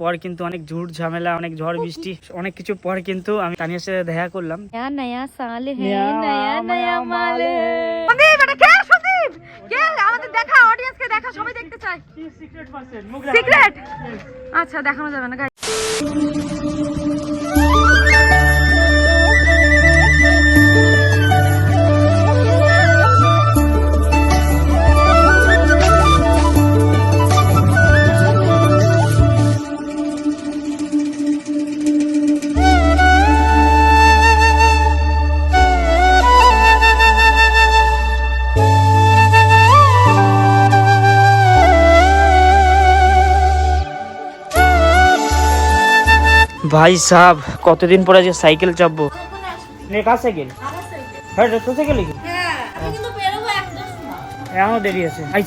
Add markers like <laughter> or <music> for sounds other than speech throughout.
পর কিন্তু অনেক ঝুট ঝামেলা অনেক ঝড় বৃষ্টি অনেক কিছু পর কিন্তু আমি তানিয়ার সাথে দেখা করলাম। নয়া নয়া নয়া মাল আমাদের দেখা দেখা সবাই দেখতে চাই আচ্ছা দেখানো যাবে না ভাই সাহেব কতদিন পরে যে সাইকেল চাপবো? কার সাইকেল? হ্যাঁ তোর সাইকেল কি? এখনও দেরি আছে। ভাই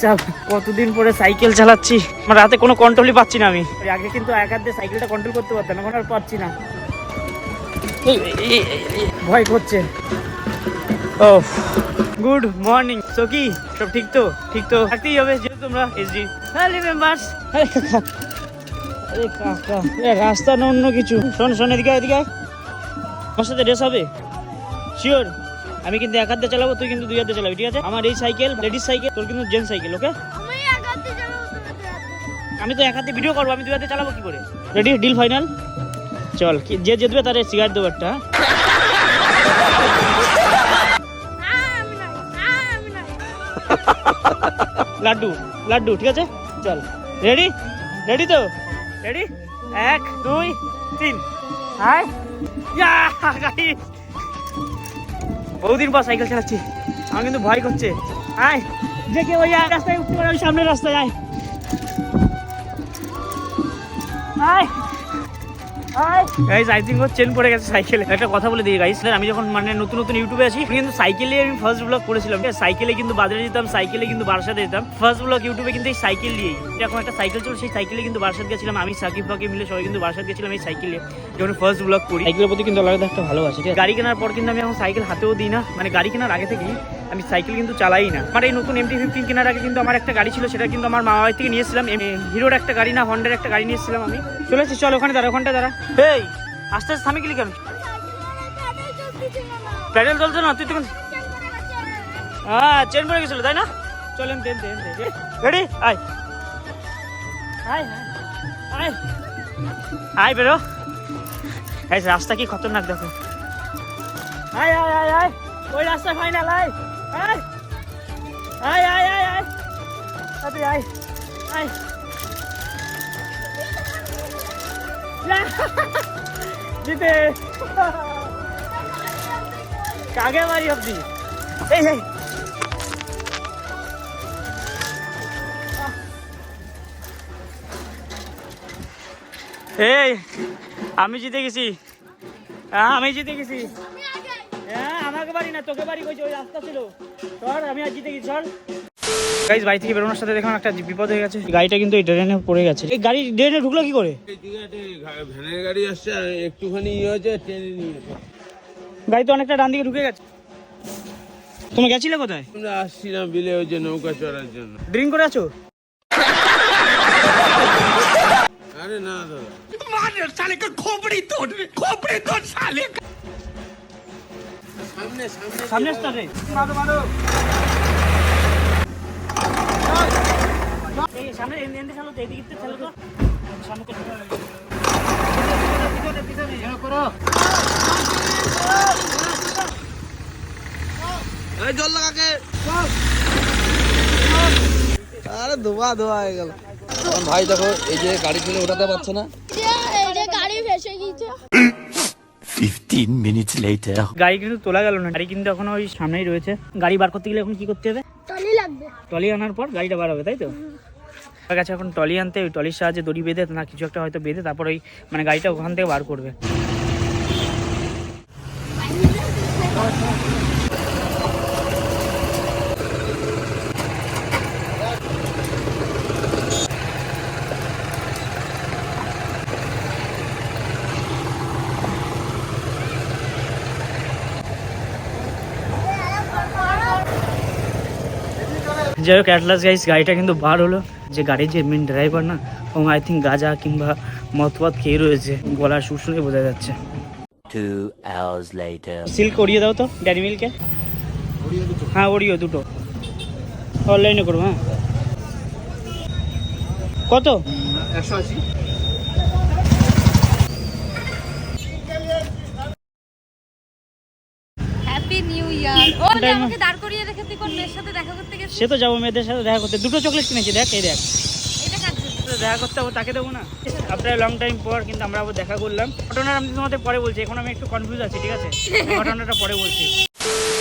কতদিন পরে সাইকেল চালাচ্ছি? আমার রাতে কোনো কন্ট্রোলই পাচ্ছি না আমি। আগে কিন্তু এক হাত দিয়ে সাইকেলটা কন্ট্রোল করতে পারতাম এখন আর পারছি না। ভয় করছে। ও গুড মর্নিং সকি সব ঠিক তো? ঠিক তো? থাকতেই হবে যেহেতু তোমরা এসডি আরে কাকা আরে এ রাস্তা না অন্য কিছু? শোন শোন এদিকে এদিকে। আমার সাথে রেস হবে। শিওর আমি কিন্তু এক হাতে চালাবো তুই কিন্তু দুই হাতে চালাবি ঠিক আছে? আমার এই সাইকেল লেডিস সাইকেল তোর কিন্তু জেন্টস সাইকেল ওকে আমি তো এক হাতে ভিডিও করব আমি দুই হাতে চালাবো কি করে? রেডি ডিল ফাইনাল চল যে জিতবে তার সিগারেট দেবো একটা হ্যাঁ? লাড্ডু লাড্ডু ঠিক আছে? চল। রেডি রেডি তো? রেডি এক, দুই, তিন। হাই বহুদিন পর সাইকেল চালাচ্ছি। আমি কিন্তু ভয় করছে। আয়। যে কেউ ওই রাস্তায় উঠতে পারে, ওই সামনের রাস্তায়, আয়। আয়। গাইস আই থিঙ্ক চেন পড়ে গেছে সাইকেলে একটা কথা বলে দিই গাইস আমি যখন মানে নতুন নতুন ইউটিউবে আছি কিন্তু সাইকেলে আমি ফার্স্ট ব্লগ করেছিলাম সাইকেলে কিন্তু বাজারে যেতাম সাইকেলে কিন্তু বারাসাতে যেতাম। ফার্স্ট ব্লগ ইউটিউবে কিন্তু এই সাইকেল দিয়েই। যখন একটা সাইকেল চল সেই সাইকেলে কিন্তু বারাসাত গেছিলাম। আমি সাকিব ফাকিব মিলে সবাই কিন্তু বারাসাত গেছিলাম এই সাইকেলে যখন ফার্স্ট ব্লগ করি। সাইকেলের প্রতি কিন্তু আলাদা একটা ভালোবাসি আছে? গাড়ি কেনার পর কিন্তু আমি এখন সাইকেল হাতেও দিই না। মানে গাড়ি কেনার আগে থেকেই আমি সাইকেল কিন্তু চালাই না। আমার এই নতুন এমটি ফিফটিন কেনার আগে কিন্তু আমার একটা গাড়ি ছিল, সেটা কিন্তু আমার মামা বাড়ি থেকে নিয়েছিলাম হিরোর একটা গাড়ি না হন্ডার একটা গাড়ি নিয়েছিলাম আমি। চলে এসেছি, চল ওখানে দাঁড়া ওখানটা দাঁড়া। এই আস্তে আস্তে থামে গেলি কেন? প্যাডেল চলছে না, তুই তখন হ্যাঁ চেন পড়ে গেছিল, তাই না? চলেন তেন তেন রেডি আয় আয় আয়। আয়, বেরো। এই রাস্তা কি খতরনাক দেখো। আয় আয় আয় আয়। ওই রাস্তা ফাইনাল আয়। আয়। আয় আয় আয় আয়। আরে আয়। আয়! জিতে কাগে মারি আপনি এই এই। আমি জিতে গেছি। আমি জিতে গেছি। বাড়ি না তোকে বাড়ি কইছে ওই রাস্তা ছিল। চল আমি আর জিতে গেছি চল গাইজ বাড়ি থেকে বেরোনোর সাথে দেখলাম একটা বিপদ হয়ে গেছে। গাড়িটা কিন্তু এই ড্রেনে পড়ে গেছে। এই গাড়ি ড্রেনে ঢুকলো কি করে? ভ্যানের গাড়ি আসছে আর একটুখানি ইয়ে হয়েছে ট্রেনে নিয়েছে গাড়ি তো অনেকটা ডান দিকে ঢুকে গেছে। তুমি গেছিলে কোথায়? আমরা আসছিলাম বিলে ওই যে নৌকা চড়ার জন্য। ড্রিঙ্ক করে আছো? আরে না দাদা। সামনে সামনে সামনে মারো মারো সামনে এনে এনে চালো তো এদিকে চালো তো। সামনে পিছনে পিছনে করো এই জল লাগাকে আরে ধোয়া ধোয়া হয়ে গেল। ভাই দেখো এই যে গাড়ি ফেলে ওঠাতে পারছে না। গাড়ি ভেসে গিয়েছে। 15 মিনিটস লেটার গাড়ি কিন্তু তোলা গেল না। গাড়ি কিন্তু এখন ওই সামনেই রয়েছে। গাড়ি বার করতে গেলে এখন কি করতে হবে? টলি লাগবে। টলি আনার পর গাড়িটা বার হবে তাই তো? আমার কাছে এখন টলি আনতে ওই টলির সাহায্যে দড়ি বেঁধে না কিছু একটা হয়তো বেঁধে তারপর ওই মানে গাড়িটা ওখান থেকে বার করবে। যাই হোক অ্যাটলাস গাইস গাড়িটা কিন্তু বার হলো। যে গাড়ির যে মেন ড্রাইভার না ও আই থিঙ্ক গাজা কিংবা মতপথ খেয়ে রয়েছে গলার সুর শুনে বোঝা যাচ্ছে। Two hours later. সিল্ক করিয়ে দাও তো ড্যারি মিল্কে হ্যাঁ ওরিও দুটো। অনলাইনে করব হ্যাঁ। কত? একশো আশি হ্যাপি নিউ ইয়ার ও আমাকে দাঁড় করিয়ে রেখে তুই কোন মেয়ের সাথে দেখা করতে সে তো যাব মেয়েদের সাথে দেখা করতে। দুটো চকলেট কিনেছি দেখ এই দেখ। দেখা করতে হবে তাকে দেবো না। আপনার লং টাইম পর কিন্তু আমরা আবার দেখা করলাম। ঘটনাটা আমি তোমাদের পরে বলছি এখন আমি একটু কনফিউজ আছি ঠিক আছে? ঘটনাটা পরে বলছি।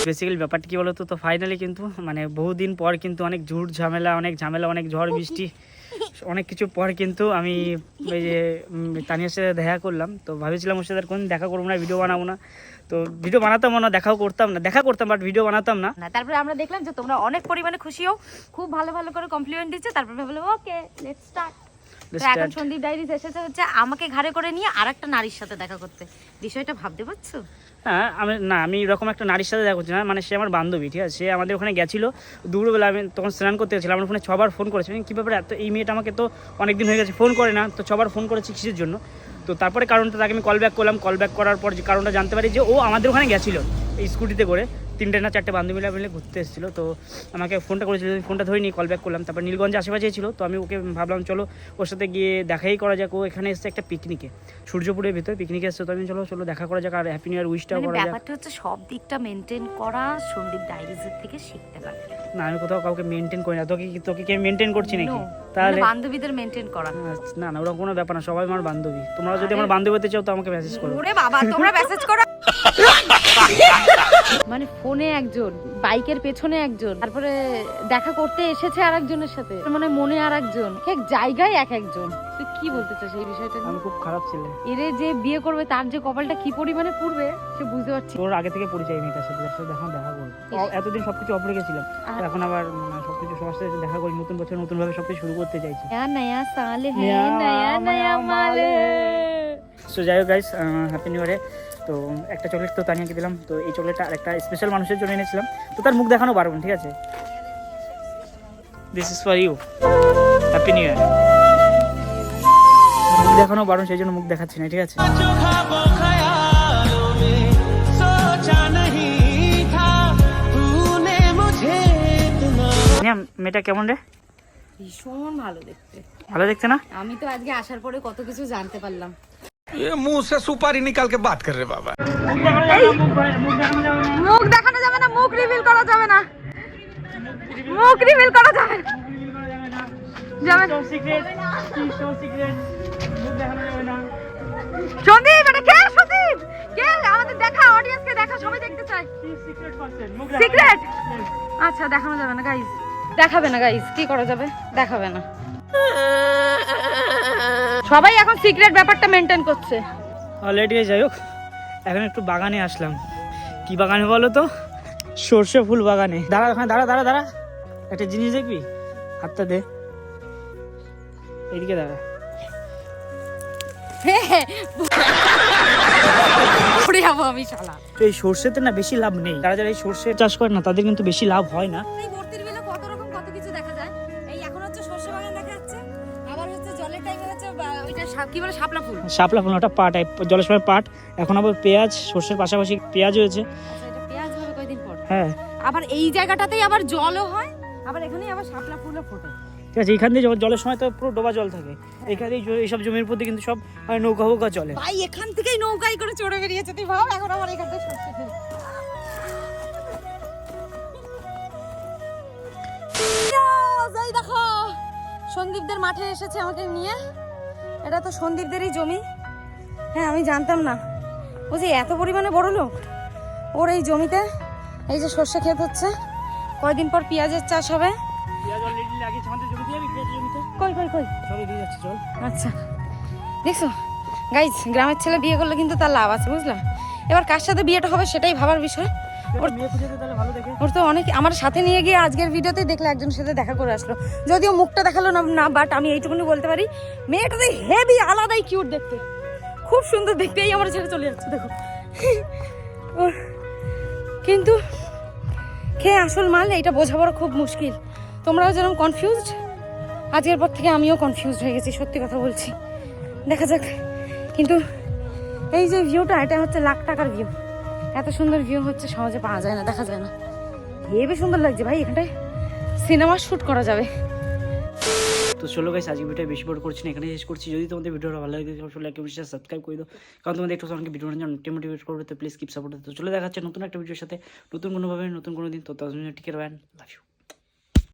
বেসিক্যালি ব্যাপারটা কি বলতো? তো ফাইনালি কিন্তু মানে বহুদিন পর কিন্তু অনেক ঝুট ঝামেলা অনেক ঝামেলা অনেক ঝড় <laughs> বৃষ্টি। অনেক কিছু পর কিন্তু আমি ওই যে তানিয়ার সাথে দেখা করলাম। তো ভাবেছিলাম ওর সাথে কোন দেখা করব না ভিডিও বানাবো না। তো ভিডিও বানাতাম না দেখাও করতাম না। দেখা করতাম বাট ভিডিও বানাতাম না। তারপরে আমরা দেখলাম যে তোমরা অনেক পরিমাণে খুশি হও, খুব ভালো ভালো করে কমপ্লিমেন্ট দিচ্ছে, তারপরে ভাবলাম ওকে লেটস স্টার্ট এখন সন্দীপ এসেছে হচ্ছে আমাকে ঘাড়ে করে নিয়ে আরেকটা নারীর সাথে দেখা করতে। বিষয়টা ভাবতে পারছ? হ্যাঁ আমি না আমি এরকম একটা নারীর সাথে দেখা করছি না। মানে সে আমার বান্ধবী ঠিক আছে? সে আমাদের ওখানে গেছিল। দুপুরবেলা আমি তখন স্নান করতে গেছিলাম। আমার ফোনে ছবার ফোন করেছে। কী ব্যাপারে এত? এই মেয়েটা আমাকে তো অনেক দিন হয়ে গেছে। ফোন করে না। তো ছবার ফোন করেছি কিসের জন্য? তো তারপরে কারণটা তাকে আমি কল ব্যাক করলাম। কল ব্যাক করার পর যে কারণটা জানতে পারি যে ও আমাদের ওখানে গেছিল এই স্কুটিতে করে। তিনটে না চারটে বান্ধবী মিলে ঘুরতে এসেছিল তো আমাকে ফোনটা করেছিল আমি ফোনটা ধরে নিয়ে কল ব্যাক করলাম। তারপর নীলগঞ্জ আশেপাশে ছিল তো আমি ওকে ভাবলাম চলো ওর সাথে গিয়ে দেখাই করা যাক ও এখানে এসছে একটা পিকনিকে সূর্যপুরের ভিতরে পিকনিকে এসছে। তো আমি চলো চলো দেখা করা যাক আর হ্যাপি নিউ ইয়ার উইশটাও করা যাক। ব্যাপারটা হচ্ছে সব দিকটা মেনটেন করা সন্দীপ ডাইরিসের থেকে শিখতে লাগবে না আমি কোথাও কাউকে মেনটেন করি না তোকে কি তোকে কি মেনটেন করছি নাকি? তাহলে মানে বান্ধবীদের মেনটেন করা। না না ওরকম কোনো ব্যাপার না সবাই আমার বান্ধবী। তোমরা যদি আমার বান্ধবী হতে চাও তো আমাকে মেসেজ করো। ওরে বাবা তোমরা মেসেজ করো। <laughs> মানে ফোনে একজন বাইকের পেছনে একজন তারপরে দেখা করতে এসেছে আর একজনের সাথে মানে মনে আর একজন এক জায়গায় এক একজন। তুই কি বলতে চাস এই বিষয়টা আমি খুব খারাপ ছেলে। এরে যে বিয়ে করবে তার যে কপালটা কি পরিমাণে পুড়বে সে বুঝতে পারছি। তোর আগে থেকে পরিচয় মেয়েটার সাথে যার সাথে দেখা দেখা করব। এতদিন সবকিছু অপরে গেছিলাম আর- এখন আবার সবকিছু সবার সাথে দেখা করি নতুন বছর নতুন ভাবে সবকিছু শুরু করতে চাইছি। নয়া নয়া সাল হে নয়া নয়া নয়া মাল সো যাই হোক গাইস হ্যাপি নিউ ইয়ারে তো একটা চকলেট তো তানিয়াকে দিলাম তো এই চকলেটটা আরেকটা স্পেশাল মানুষের জন্য এনেছিলাম। তো তার মুখ দেখানো পারবেন ঠিক আছে? This is for you happy new year মুখ দেখানো বারণ সেই জন্য মুখ দেখাচ্ছি না ঠিক আছে? মেয়েটা কেমন রে? ভীষণ ভালো দেখতে। ভালো দেখতে না? আমি তো আজকে আসার পরে কত কিছু জানতে পারলাম। ये मुंह से सुपारी निकाल के बात कर रहे बाबा মুখ দেখানো যাবে না মুখ রিভিল করা যাবে না মুখ রিভিল করা যাবে না যাবে না। সন্দীপ এটা কে সন্দীপ কে আমাদের দেখা অডিয়েন্সকে দেখা সবাই দেখতে চাই সিক্রেট আচ্ছা দেখানো যাবে না গাইস দেখাবে না গাইস কি করা যাবে দেখাবে না সবাই এখন সিক্রেট ব্যাপারটা মেনটেন করছে। অলরেডি যাই হোক এখন একটু বাগানে আসলাম। কি বাগানে বলো তো? সর্ষে ফুল বাগানে। দাঁড়া ওখানে দাঁড়া দাঁড়া দাঁড়া। একটা জিনিস দেখবি? হাতটা দে। এদিকে দাঁড়া। এই সর্ষেতে না বেশি লাভ নেই। যারা যারা এই সর্ষে চাষ করে না তাদের কিন্তু বেশি লাভ হয় না। কি বলে শাপলা ফুল? শাপলা ফুল ওটা পাট জলের সময় পাট এখন আবার পেঁয়াজ সর্ষের পাশাপাশি পেঁয়াজ হয়েছে। আচ্ছা পেঁয়াজ হবে কয়দিন পর? হ্যাঁ। আবার এই জায়গাটাতেই আবার জলও হয়? আবার এখানেই আবার শাপলা ফুলও ফোটে। ঠিক আছে এখান দিয়ে জলের সময় তো পুরো ডোবা জল থাকে। এখানে এইসব জমির প্রতি কিন্তু সব নৌকা ফৌকা চলে। ভাই এখান থেকেই নৌকায় করে চড়ে বেরিয়েছে তুই ভাব এখন আমার এখান থেকে দেখো সন্দীপদের মাঠে এসেছে আমাকে নিয়ে। এটা তো সন্দীপদেরই জমি। হ্যাঁ আমি জানতাম না। ও যে এত পরিমাণে বড় লোক? ওর এই জমিতে এই যে সর্ষে ক্ষেত হচ্ছে। কয়দিন পর পেঁয়াজের চাষ হবে। আচ্ছা। দেখছ? গাইজ গ্রামের ছেলে বিয়ে করলে কিন্তু তার লাভ আছে, বুঝলা? এবার কার সাথে বিয়েটা হবে সেটাই ভাবার বিষয়। ওর তো অনেক আমার সাথে নিয়ে গিয়ে আজকের ভিডিওতে দেখলে একজনের সাথে দেখা করে আসলো। যদিও মুখটা দেখাল না বাট আমি এইটুকুনি বলতে পারি মেয়েটা তো হেভি আলাদাই কিউট দেখতে। খুব সুন্দর দেখতে এই আমার ছেলে চলে যাচ্ছে দেখো। কিন্তু খেয়ে আসল মাল? এটা বোঝা বড় খুব মুশকিল। তোমরাও যেরকম কনফিউজড আজকের পর থেকে আমিও কনফিউজড হয়ে গেছি সত্যি কথা বলছি। দেখা যাক কিন্তু এই যে ভিউটা এটা হচ্ছে লাখ টাকার ভিউ এত সুন্দর ভিউ হচ্ছে, সহজে পাওয়া যায় না, দেখা যায় না। হেবি সুন্দর লাগছে ভাই এখানটায়। সিনেমা শ্যুট করা যাবে। তো চলো গাইস আজকে ভিডিও বেশি বড় করছি না এখানে শেষ করছি। যদি তোমাদের ভিডিওটা ভালো লাগে অবশ্যই লাইক অবশ্যই সাবস্ক্রাইব করে দাও। কারণ তোমাদের একটু অনেক ভিডিও জন্য মোটিভেট করবে, তো প্লিজ কিপ সাপোর্ট তো চলে দেখা যাচ্ছে নতুন একটা ভিডিওর সাথে। নতুন কোনোভাবে, নতুন কোনো দিন তো তার জন্য টিকে রাখবেন লাভ ইউ